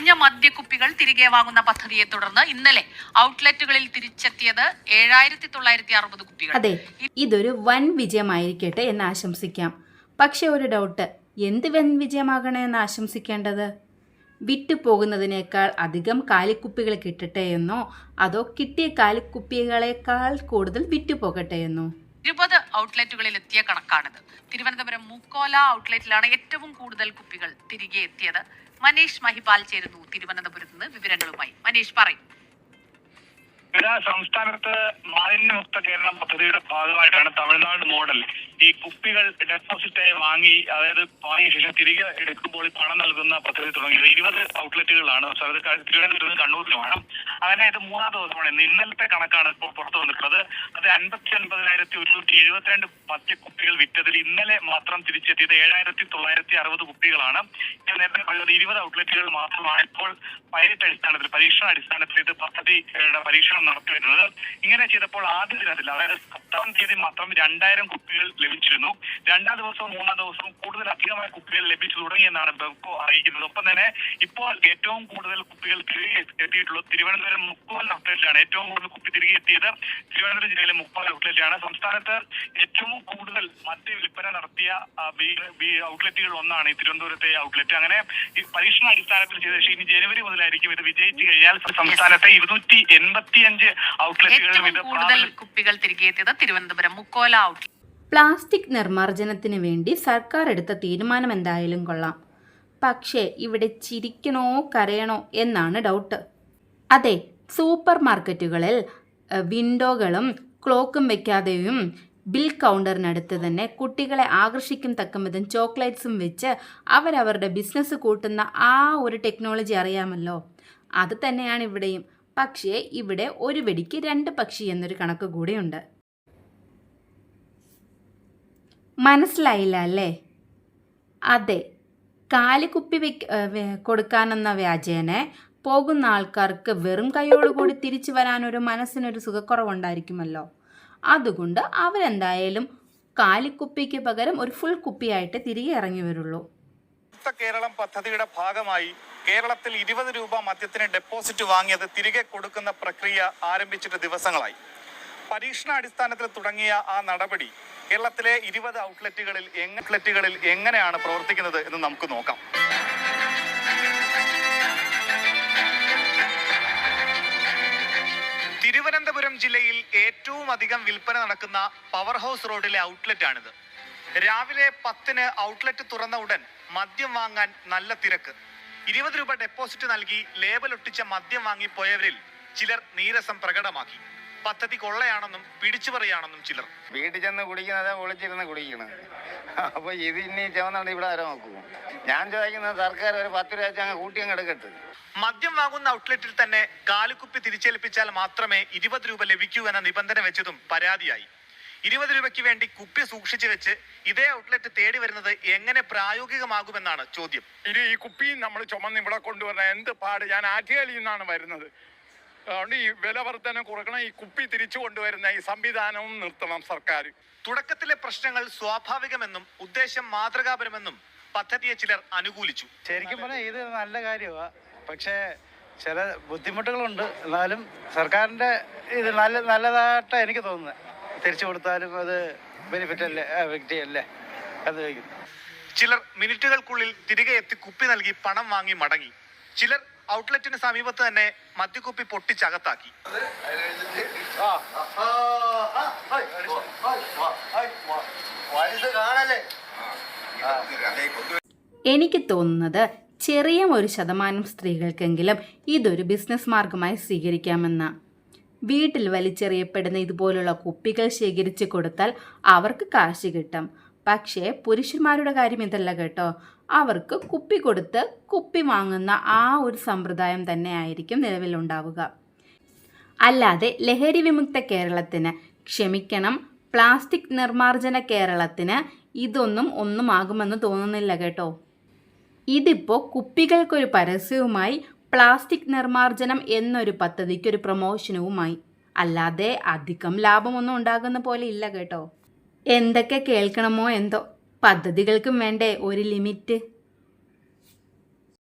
ഒഴിഞ്ഞ മദ്യക്കുപ്പികൾ തിരികെ വാങ്ങുന്ന പദ്ധതിയെ തുടർന്ന് ഇന്നലെ ഔട്ട്ലെറ്റുകളിൽ തിരിച്ചെത്തിയത് ഏഴായിരത്തി തൊള്ളായിരത്തി അറുപത് കുപ്പികൾ. അതെ ഇതൊരു വൻ വിജയമായിരിക്കട്ടെ എന്ന് ആശംസിക്കാം. പക്ഷെ ഒരു ഡൗട്ട് എന്ത് വൻ വിജയമാകണേ എന്ന് ആശംസിക്കേണ്ടത്? വിറ്റു പോകുന്നതിനേക്കാൾ അധികം കാലിക്കുപ്പികൾ കിട്ടട്ടെ എന്നോ അതോ കിട്ടിയ കാലിക്കുപ്പികളെക്കാൾ കൂടുതൽ വിറ്റു പോകട്ടെ എന്നോ? ഇരുപത് ഔട്ട്ലെറ്റുകളിൽ എത്തിയ കണക്കാണിത്. തിരുവനന്തപുരം മുക്കോല ഔട്ട്ലെറ്റിലാണ് ഏറ്റവും കൂടുതൽ കുപ്പികൾ തിരികെ എത്തിയത്. മനീഷ് മഹിപാൽ ചേരുന്നു തിരുവനന്തപുരത്ത് നിന്ന് വിവരങ്ങളുമായി. മനീഷ് പറയും. ഇത് സംസ്ഥാനത്ത് മാലിന്യമുക്ത കേരളം പദ്ധതിയുടെ ഭാഗമായിട്ടാണ് തമിഴ്നാട് മോഡൽ ഈ കുപ്പികൾ ഡെപ്പോസിറ്റായി വാങ്ങി അതായത് വാങ്ങിയ ശേഷം തിരികെ എടുക്കുമ്പോൾ ഈ പണം നൽകുന്ന പദ്ധതി തുടങ്ങിയത് ഇരുപത് ഔട്ട്ലെറ്റുകളാണ് തിരുവനന്തപുരത്ത് കണ്ണൂരിലുമാണ് അങ്ങനെ ഇത് മൂന്നാം ദിവസമാണ്. ഇന്ന് ഇന്നലത്തെ കണക്കാണ് ഇപ്പോൾ പുറത്തു വന്നിട്ടുള്ളത്. അത് അൻപത്തി ഒൻപതിനായിരത്തി ഒരുന്നൂറ്റി എഴുപത്തിരണ്ട് മദ്യക്കുപ്പികൾ വിറ്റതിൽ ഇന്നലെ മാത്രം തിരിച്ചെത്തിയത് ഏഴായിരത്തി തൊള്ളായിരത്തി അറുപത് കുപ്പികളാണ്. ഞാൻ നേരത്തെ പറഞ്ഞത് ഇരുപത് ഔട്ട്ലെറ്റുകൾ മാത്രമാണ്. ഇപ്പോൾ പൈലറ്റ് അടിസ്ഥാനത്തിൽ പരീക്ഷണ അടിസ്ഥാനത്തിൽ ഇത് പദ്ധതിയുടെ പരീക്ഷണം നടത്തി വരുന്നത് ഇങ്ങനെ ചെയ്തപ്പോൾ ആദ്യ ദിനത്തിൽ അതായത് പത്താം തീയതി മാത്രം രണ്ടായിരം കുപ്പികൾ ലഭിച്ചിരുന്നു. രണ്ടാം ദിവസവും മൂന്നാം ദിവസവും കൂടുതൽ അധികമായ കുപ്പികൾ ലഭിച്ചു തുടങ്ങിയെന്നാണ് ബെവ്കോ അറിയിക്കുന്നത്. ഒപ്പം തന്നെ ഇപ്പോൾ ഏറ്റവും കൂടുതൽ കുപ്പികൾ തിരികെ എത്തിയിട്ടുള്ളത് തിരുവനന്തപുരം മുക്കോൽ ഔട്ട്ലെറ്റിലാണ്. ഏറ്റവും കൂടുതൽ കുപ്പി തിരികെ എത്തിയത് തിരുവനന്തപുരം ജില്ലയിലെ മുക്കോൽ ഔട്ട്ലെറ്റിലാണ്. സംസ്ഥാനത്ത് ഏറ്റവും കൂടുതൽ മദ്യ വിൽപ്പന നടത്തിയ ഔട്ട്ലെറ്റുകളിൽ ഒന്നാണ് ഈ തിരുവനന്തപുരത്തെ ഔട്ട്ലെറ്റ്. അങ്ങനെ ഈ പരീക്ഷണ അടിസ്ഥാനത്തിൽ ചെയ്ത ശേഷം ഇനി ജനുവരി മുതലായിരിക്കും ഇത് വിജയിച്ചു കഴിഞ്ഞാൽ സംസ്ഥാനത്തെ ഇരുന്നൂറ്റി എൺപത്തിയഞ്ച് ഔട്ട്ലെറ്റുകളിലും ഇത് കൂടുതൽ കുപ്പികൾ തിരികെ എത്തിയത് തിരുവനന്തപുരം മുക്കോല ഔട്ട്ലെറ്റ് പ്ലാസ്റ്റിക് നിർമ്മാർജനത്തിന് വേണ്ടി സർക്കാർ എടുത്ത തീരുമാനം എന്തായാലും കൊള്ളാം. പക്ഷേ ഇവിടെ ചിരിക്കണോ കരയണോ എന്നാണ് ഡൗട്ട് അതെ സൂപ്പർ മാർക്കറ്റുകളിൽ വിൻഡോകളും ക്ലോക്കും വെക്കാതെയും ബിൽ കൗണ്ടറിനടുത്ത് തന്നെ കുട്ടികളെ ആകർഷിക്കും തക്കം വിധം ചോക്ലേറ്റ്സും വെച്ച് അവരവരുടെ ബിസിനസ് കൂട്ടുന്ന ആ ഒരു ടെക്നോളജി അറിയാമല്ലോ. അത് തന്നെയാണ് ഇവിടെയും. പക്ഷേ ഇവിടെ ഒരു വെടിക്ക് രണ്ട് പക്ഷി എന്നൊരു കണക്ക് കൂടിയുണ്ട്. മനസ്സിലായില്ല അല്ലേ? അതെ. കാലുകുപ്പി വെക്ക കൊടുക്കാനെന്ന വ്യാജേനെ പോകുന്ന ആൾക്കാർക്ക് വെറും കൈയോടുകൂടി തിരിച്ചു വരാനൊരു മനസ്സിനൊരു സുഖക്കുറവുണ്ടായിരിക്കുമല്ലോ. അതുകൊണ്ട് അവരെന്തായാലും കാലിക്കുപ്പിക്ക് പകരം ഒരു ഫുൾ കുപ്പിയായിട്ട് തിരികെ ഇറങ്ങി വരുള്ളൂ. കേരളം പദ്ധതിയുടെ ഭാഗമായി കേരളത്തിൽ ഇരുപത് രൂപ മദ്യത്തിന് ഡെപ്പോസിറ്റ് വാങ്ങിയത് തിരികെ കൊടുക്കുന്ന പ്രക്രിയ ആരംഭിച്ചിട്ട് ദിവസങ്ങളായി. പരീക്ഷണ അടിസ്ഥാനത്തിൽ തുടങ്ങിയ ആ നടപടി കേരളത്തിലെ ഇരുപത് ഔട്ട്ലെറ്റുകളിൽ ഔട്ട്ലെറ്റുകളിൽ എങ്ങനെയാണ് പ്രവർത്തിക്കുന്നത് എന്ന് നമുക്ക് നോക്കാം. തിരുവനന്തപുരം ജില്ലയിൽ ഏറ്റവും അധികം വിൽപ്പന നടക്കുന്ന പവർ ഹൗസ് റോഡിലെ ഔട്ട്ലെറ്റ് ആണിത്. രാവിലെ പത്തിന് ഔട്ട്ലെറ്റ് തുറന്ന ഉടൻ മദ്യം വാങ്ങാൻ നല്ല തിരക്ക്. ഇരുപത് രൂപ ഡെപ്പോസിറ്റ് നൽകി ലേബൽ ഒട്ടിച്ച മദ്യം വാങ്ങിപ്പോയവരിൽ ചിലർ നീരസം പ്രകടമാക്കി. പദ്ധതി കൊള്ളയാണെന്നും പിടിച്ചു പറയുകയാണെന്നും ചിലർ. വീട്ടിൽ ചെന്ന് കുടിക്കുന്നത് ഒളിച്ചിരുന്ന് കുടിക്കണം അപ്പൊ ഇത് ഇനി ചുവന്നുണ്ട് ഇവിടെ ആരോ നോക്കൂ. ഞാൻ ചോദിക്കുന്നത് സർക്കാർ ഒരു പത്ത് രൂപ അങ്ങ് കൂട്ടി അങ്ങ് എടുക്കട്ടെ. മദ്യം വാങ്ങുന്ന ഔട്ട്ലെറ്റിൽ തന്നെ കാലുകുപ്പി തിരിച്ചേൽപ്പിച്ചാൽ മാത്രമേ ഇരുപത് രൂപ ലഭിക്കൂ എന്ന നിബന്ധന വെച്ചതും പരാതിയായി. ഇരുപത് രൂപയ്ക്ക് വേണ്ടി കുപ്പി സൂക്ഷിച്ചു വെച്ച് ഇതേ ഔട്ട്ലെറ്റ് തേടി വരുന്നത് എങ്ങനെ പ്രായോഗികമാകുമെന്നാണ് ചോദ്യം. ഇത് ഈ കുപ്പിയും നമ്മൾ ചുമന്ന് ഇവിടെ കൊണ്ടുവരണം എന്ത് പാട്? ഞാൻ ആറ്റുകാലിൽ നിന്നാണ് വരുന്നത്. അതുകൊണ്ട് ഈ വില വർധന കുറക്കണം ഈ കുപ്പി തിരിച്ചു കൊണ്ടുവരുന്ന ഈ സംവിധാനവും നിർത്തണം സർക്കാർ. തുടക്കത്തിലെ പ്രശ്നങ്ങൾ സ്വാഭാവികമെന്നും ഉദ്ദേശം മാതൃകാപരമെന്നും പദ്ധതിയെ ചിലർ അനുകൂലിച്ചു. ശരിക്കും പറഞ്ഞാൽ ഇത് നല്ല കാര്യമാണ് പക്ഷേ ചില ബുദ്ധിമുട്ടുകളുണ്ട്. എന്നാലും സർക്കാരിന്റെ ഇത് നല്ല നല്ലതായിട്ടാണ് എനിക്ക് തോന്നുന്നത്. തിരിച്ചു കൊടുത്താലും അത് ബെനിഫിറ്റ് അല്ലേ വ്യക്തി അല്ലേ അത് ചിലർ മിനിറ്റുകൾക്കുള്ളിൽ തിരികെ എത്തി കുപ്പി നൽകി പണം വാങ്ങി മടങ്ങി. ചിലർ ഔട്ട്ലെറ്റിന് സമീപത്ത് തന്നെ മദ്യക്കുപ്പി പൊട്ടിച്ചകത്താക്കി. എനിക്ക് തോന്നുന്നത് ചെറിയ ഒരു ശതമാനം സ്ത്രീകൾക്കെങ്കിലും ഇതൊരു ബിസിനസ് മാർഗമായി സ്വീകരിക്കാമെന്ന. വീട്ടിൽ വലിച്ചെറിയപ്പെടുന്ന ഇതുപോലുള്ള കുപ്പികൾ ശേഖരിച്ചു കൊടുത്താൽ അവർക്ക് കാശ് കിട്ടും. പക്ഷേ പുരുഷന്മാരുടെ കാര്യം ഇതല്ല കേട്ടോ. അവർക്ക് കുപ്പി കൊടുത്ത് കുപ്പി വാങ്ങുന്ന ആ ഒരു സമ്പ്രദായം തന്നെ ആയിരിക്കും നിലവിലുണ്ടാവുക. അല്ലാതെ ലഹരി വിമുക്ത കേരളത്തിന് ക്ഷമിക്കണം പ്ലാസ്റ്റിക് നിർമ്മാർജന കേരളത്തിന് ഇതൊന്നും ഒന്നും ആകുമെന്ന് തോന്നുന്നില്ല കേട്ടോ. ഇതിപ്പോൾ കുപ്പികൾക്കൊരു പരസ്യവുമായി പ്ലാസ്റ്റിക് നിർമ്മാർജനം എന്നൊരു പദ്ധതിക്കൊരു പ്രമോഷനുമായി അല്ലാതെ അധികം ലാഭമൊന്നും ഉണ്ടാകുന്ന പോലെ ഇല്ല കേട്ടോ. എന്തൊക്കെ കേൾക്കണമോ എന്തോ? പദ്ധതികൾക്കും വേണ്ടേ ഒരു ലിമിറ്റ്.